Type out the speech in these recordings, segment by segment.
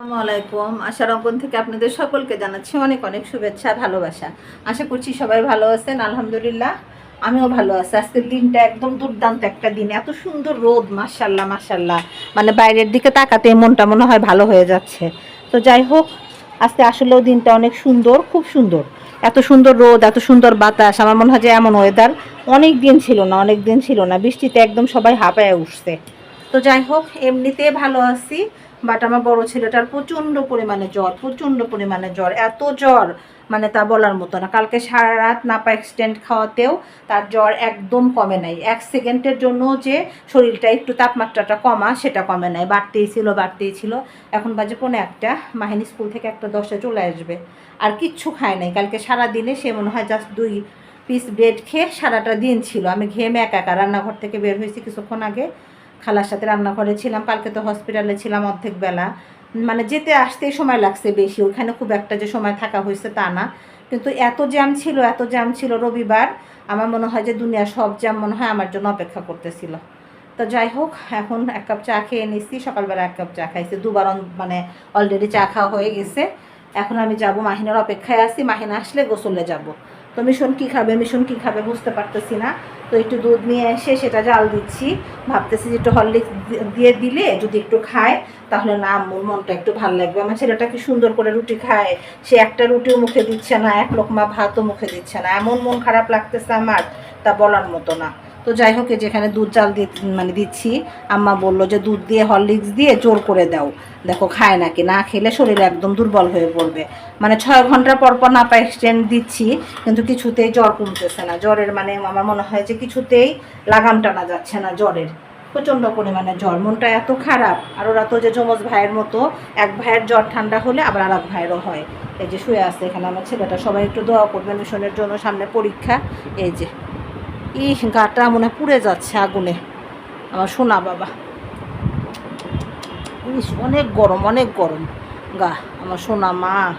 আসসালামু আলাইকুম। আশার অঙ্কন থেকে আপনাদের সকলকে জানাচ্ছি অনেক অনেক শুভেচ্ছা ভালোবাসা। আশা করছি সবাই ভালো আছেন, আলহামদুলিল্লাহ। আমিও ভালো আছি। আজকের দিনটা একদম দুর্দান্ত একটা দিন। এত সুন্দর রোদ মাশাল্লাহ মাশাল্লাহ মানে বাইরের দিকে তাকাতে মনটা মনে হয় ভালো হয়ে যাচ্ছে। তো যাই হোক, আজকে আসলেও দিনটা অনেক সুন্দর, খুব সুন্দর। এত সুন্দর রোদ, এত সুন্দর বাতাস। আমার মনে হয় যে এমন ওয়েদার অনেক দিন ছিল না, অনেক দিন ছিল না। বৃষ্টিতে একদম সবাই হাঁপায় উঠছে। তো যাই হোক, এমনিতে ভালো আছি। বাট আমার বড় ছেলেটার প্রচণ্ড পরিমাণে জ্বর, প্রচণ্ড পরিমাণে জ্বর, এত জ্বর মানে তা বলার মতো না। কালকে সারা রাত নাপা এক্সটেন্ড খাওয়াতেও তার জ্বর একদম কমে নাই। এক সেকেন্ডের জন্য যে শরীরটা একটু তাপমাত্রাটা কমা, সেটা কমে নাই। বাড়তেই ছিল বাড়তেই ছিল। এখন বাজে পৌনে একটা, মাহিনী স্কুল থেকে একটা দশে চলে আসবে। আর কিচ্ছু খায় নাই। কালকে সারা দিনে সে মনে হয় জাস্ট দুই পিস ব্রেড খেয়ে সারাটা দিন ছিল। আমি ঘেমে একা একা রান্নাঘর থেকে বের হয়েছি কিছুক্ষণ আগে। খালার সাথে রান্নাঘরে ছিলাম, কালকে তো হসপিটালে ছিলাম অর্ধেক বেলা। মানে যেতে আসতেই সময় লাগছে বেশি, ওখানে খুব একটা যে সময় থাকা হয়েছে তা না। কিন্তু এত জ্যাম ছিল, এত জ্যাম ছিল রবিবার, আমার মনে হয় যে দুনিয়ার সব জ্যাম মনে হয় আমার জন্য অপেক্ষা করতেছিল। তো যাই হোক, এখন এক কাপ চা খেয়ে নিচ্ছি সকালবেলা এক কাপ চা খাইছি, দুবার মানে অলরেডি চা খাওয়া হয়ে গেছে। এখন আমি যাব মাহিনার অপেক্ষায় আছি, মাহিনা আসলে গোসলে যাব। তো মিশন কী খাবে, মিশন কী খাবে বুঝতে পারতেছি না। তো একটু দুধ নিয়ে এসে সেটা জাল দিচ্ছি। ভাবতেছি যে একটু হরলিক্স দিয়ে দিলে যদি একটু খায়, তাহলে না আম্মুর মনটা একটু ভালো লাগবে। আমার ছেলেটা কি সুন্দর করে রুটি খায়। সে একটা রুটিও মুখে দিচ্ছে না, এক লোকমা ভাতও মুখে দিচ্ছে না। এমন মন খারাপ লাগতেছে আমার, তা বলার মতো না। তো যাই হোক যেখানে দুধ জাল দিয়ে মানে দিচ্ছি। আম্মা বলল যে, দুধ দিয়ে হরলিক্স দিয়ে জোর করে দাও। দেখো, খায় নাকি? না খেলে শরীর একদম দুর্বল হয়ে পড়বে। মানে ছয় ঘণ্টা পর পর নাপা এক্সটেন্ড দিচ্ছি, কিন্তু কিছুতেই জ্বর কমতেছে না। জ্বরের মানে আমার মনে হয় যে, কিছুতেই লাগাম টানা যাচ্ছে না জ্বরের। প্রচণ্ড পরিমাণে জ্বর। মনটা এত খারাপ। আর ওরা তো যে যমজ ভাইয়ের মতো, এক ভাইয়ের জ্বর ঠান্ডা হলে আবার আর এক ভাইয়েরও হয়। এই যে শুয়ে আছে এখানে আমার ছেলেটা। সবাই একটু দোয়া করবেন মিশনের জন্য, সামনে পরীক্ষা। এই যে। ই গাটা মনে পুড়ে যাচ্ছে আগুনে। আমার সোনা বাবা। ইস, অনেক গরম অনেক গরম। গা, আমার সোনা মা।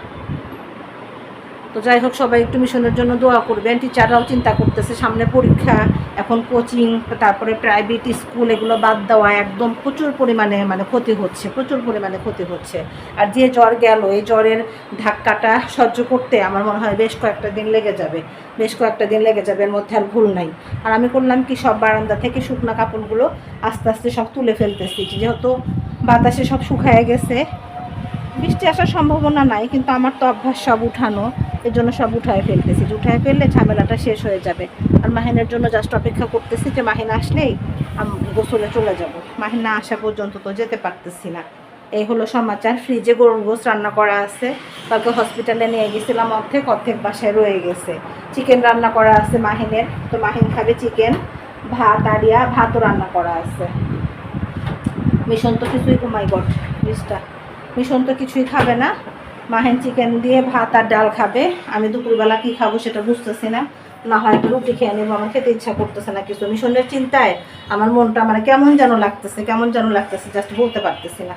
তো যাই হোক, সবাই একটু মিশনের জন্য দোয়া করবেন। টিচাররাও চিন্তা করতেছে, সামনে পরীক্ষা, এখন কোচিং তারপরে প্রাইভেট স্কুল এগুলো বাদ দেওয়া, একদম প্রচুর পরিমাণে মানে ক্ষতি হচ্ছে, প্রচুর পরিমাণে ক্ষতি হচ্ছে। আর যে জ্বর গেল, এই জ্বরের ধাক্কাটা সহ্য করতে আমার মনে হয় বেশ কয়েকটা দিন লেগে যাবে, বেশ কয়েকটা দিন লেগে যাবে, এর মধ্যে আর ভুল নাই। আর আমি করলাম কি, সব বারান্দা থেকে শুকনা কাপড়গুলো আস্তে আস্তে সব তুলে ফেলতেছি, যেহেতু বাতাসে সব শুকায় গেছে। বৃষ্টি আসার সম্ভাবনা নাই, কিন্তু আমার তো অভ্যাস সব উঠানো। এর জন্য সব উঠায় ফেলতেছি। যে উঠায় ফেললে ঝামেলাটা শেষ হয়ে যাবে। আর মাহিনের জন্য জাস্ট অপেক্ষা করতেছি যে মাহিন আসলেই আমি গোসলে চলে যাব। মাহিন না আসা পর্যন্ত তো যেতে পারতেছি না। এই হলো সমাচার। ফ্রিজে গরুর গোস রান্না করা আছে। কালকে হসপিটালে নিয়ে গেছিলাম অর্ধেক অর্ধেক বাসায় রয়ে গেছে। চিকেন রান্না করা আছে মাহিনের। তো মাহিন খাবে চিকেন ভাত, আরিয়া, ভাতও রান্না করা আছে। মিশন তো কিছুই ঘুমাই গড লিস্টটা মিশন তো কিছুই খাবে না। মাহেন চিকেন দিয়ে ভাত আর ডাল খাবে। আমি দুপুরবেলা কী খাব সেটা বুঝতেছি না। না হয় রুটি খেয়ে নেব, আমার খেতে ইচ্ছা করতেছে না কিছু। মিশনের চিন্তায় আমার মনটা মানে কেমন যেন লাগতেছে, কেমন যেন লাগতেছে জাস্ট বলতে পারতেছি না।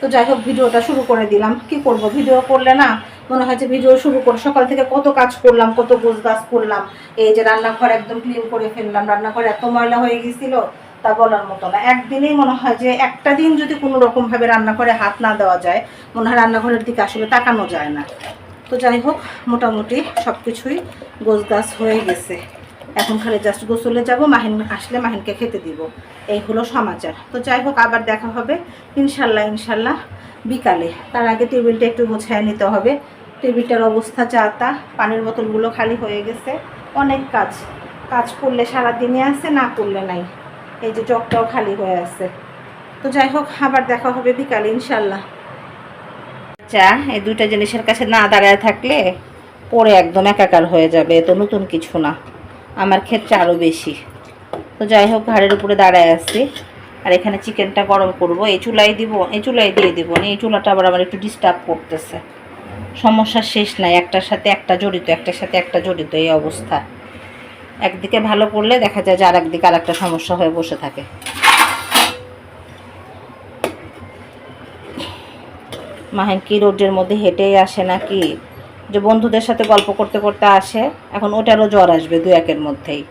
তো যাই হোক, ভিডিওটা শুরু করে দিলাম। কি করব? ভিডিও করলে না, মনে হয় যে ভিডিও শুরু করে সকাল থেকে কত কাজ করলাম, কত গোছ গাছ করলাম। এই যে রান্নাঘর একদম ক্লিন করে ফেললাম, রান্নাঘর এত ময়লা হয়ে গেছিল। তা বলার মতো না। একদিনেই মনে হয় যে একটা দিন যদি কোনো রকমভাবে রান্না করে হাত না দেওয়া যায়, মনে হয় রান্নাঘরের দিকে আসলে তাকানো যায় না। তো যাই হোক, মোটামুটি সব কিছুই গোছ গাছ হয়ে গেছে। এখন খালি জাস্ট গোসলে যাব, মাহিন আসলে মাহিনকে খেতে দিব। এই হলো সমাচার। তো যাই হোক, আবার দেখা হবে। ইনশাল্লাহ ইনশাল্লাহ বিকালে। তার আগে টেবিলটা একটু গোছায় নিতে হবে। টেবিলটার অবস্থা যা তা, পানির বোতলগুলো খালি হয়ে গেছে। অনেক কাজ। কাজ করলে সারাদিনে আছে, না করলে নাই। এই যে জগটাও খালি হয়ে আছে। তো যাই হোক, আবার দেখা হবে বিকালে ইনশাল্লাহ চা এই দুইটা জিনিসের কাছে না দাঁড়ায় থাকলে পরে একদম একাকার হয়ে যাবে তো নতুন কিছু না। আমার ক্ষেত্রে আরও বেশি। তো যাই হোক, ঘাড়ের উপরে দাঁড়ায় আছি। আর এখানে চিকেনটা গরম করব, এই চুলাই দিব, এই চুলাই দিয়ে দিব এই চুলাটা আবার আমার একটু ডিস্টার্ব করতেছে। সমস্যা শেষ নাই, একটার সাথে একটা জড়িত, একটার সাথে একটা জড়িত, এই অবস্থা। একদিকে ভালো পড়লে দেখা যায় যে আর একদিকে আর একটা সমস্যা হয়ে বসে থাকে। মাহেন কি রোডের মধ্যে হেঁটেই আসে নাকি? যে বন্ধুদের সাথে গল্প করতে করতে আসে, এখন ওটারও জ্বর আসবে দু একের মধ্যেই।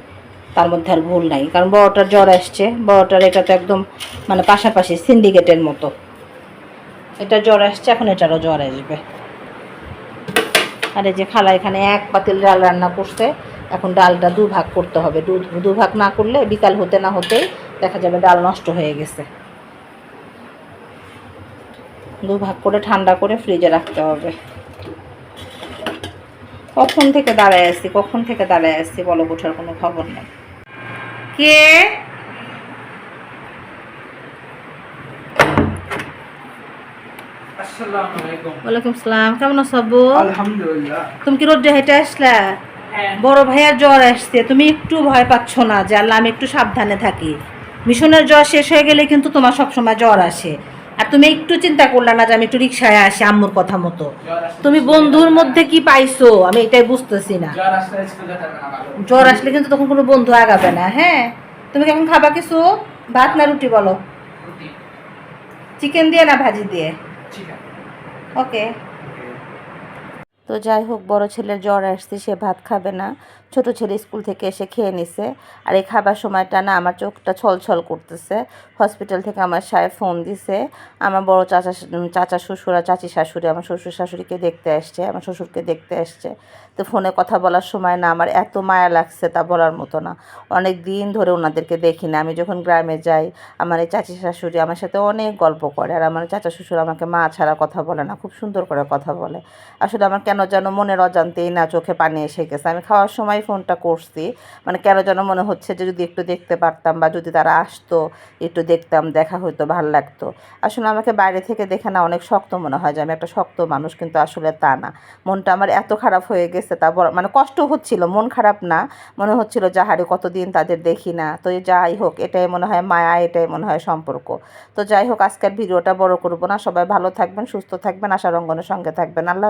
তার মধ্যে আর ভুল নাই, কারণ বড়টার জ্বর আসছে, বড়টার এটা তো একদম মানে পাশাপাশি সিন্ডিকেটের মতো। এটা জ্বর আসছে, এখন এটারও জ্বর আসবে। আর এই যে খালা এখানে এক পাতিল ডাল রান্না করছে এখন ডালটা দু ভাগ করতে হবে। দু ভাগ না করলে বিকাল হতে না হতেই দেখা যাবে ডাল নষ্ট হয়ে গেছে। দু ভাগ করে ঠান্ডা করে ফ্রিজে রাখতে হবে। কখন থেকে দাঁড়ায় আসছি কখন থেকে দাঁড়ায় আসছি বলো ওঠার কোনো খবর নেই। কে? আসসালামু আলাইকুম। ওয়ালাইকুম সালাম। কেমন আছো আব্বু? আলহামদুলিল্লাহ। তুমি কি রোডে হেঁটে আসলা? বড় ভাইয়ার জ্বর আসছে তুমি একটু ভয় পাচ্ছ না যে আল্লাহ আমি একটু সাবধানে থাকি। মিশনের জ্বর শেষ হয়ে গেলে কিন্তু তোমার সবসময় জ্বর আসে। আর তুমি একটু চিন্তা করলে না যে আমি একটু রিক্সায় আসি আম্মুর কথা মতো। তুমি বন্ধুর মধ্যে কি পাইছো? আমি এটাই বুঝতেছি না। জ্বর আসলে কিন্তু তখন কোনো বন্ধু আগাবে না হ্যাঁ? তুমি কি এখন খাবা কিছু? ভাত না রুটি বলো? চিকেন দিয়ে না ভাজি দিয়ে? ওকে তো যাই হোক বড় ছেলের জ্বর আসছে সে ভাত খাবে না। ছোট ছেলে স্কুল থেকে এসে খেয়ে নিছে। আর এই খাবার সময়টা না আমার চোখটা ছলছল করতেছে। হসপিটাল থেকে আমার সাহেব ফোন দিছে। আমার বড় চাচা চাচা শ্বশুর আর চাচি শাশুড়ি, আমার শ্বশুর শাশুড়িকে দেখতে আসছে, আমার শ্বশুরকে দেখতে আসছে। তো ফোনে কথা বলার সময় না আমার এত মায়া লাগছে তা বলার মতো না। অনেক দিন ধরে ওনাদেরকে দেখি না। আমি যখন গ্রামে যাই, আমার এই চাচি শাশুড়ি আমার সাথে অনেক গল্প করে আর আমার চাচা শ্বশুর আমাকে মা ছাড়া কথা বলে না, খুব সুন্দর করে কথা বলে। আসলে আমার কেন যেন মনের অজান্তেই না চোখে পানি এসে গেছে। আমি খাওয়ার সময় ফোনটা করছি। মানে কেন যেন মনে হচ্ছে যে যদি একটু দেখতে পারতাম বা যদি তারা আসতো, একটু দেখতাম, দেখা হইতো, ভালো লাগতো। আসলে আমাকে বাইরে থেকে দেখে না অনেক শক্ত মনে হয় যে আমি একটা শক্ত মানুষ, কিন্তু আসলে তা না। মনটা আমার এত খারাপ হয়ে গেছে, তা মানে কষ্ট হচ্ছিল, মন খারাপ না। মনে হচ্ছিল যাহারে কতদিন তাদের দেখি না। তো যাই হোক, এটাই মনে হয় মায়া, এটাই মনে হয় সম্পর্ক। তো যাই হোক, আজকের ভিডিওটা বড় করব না। সবাই ভালো থাকবেন, সুস্থ থাকবেন। আশা রঙ্গনের সঙ্গে থাকবেন। আল্লাহ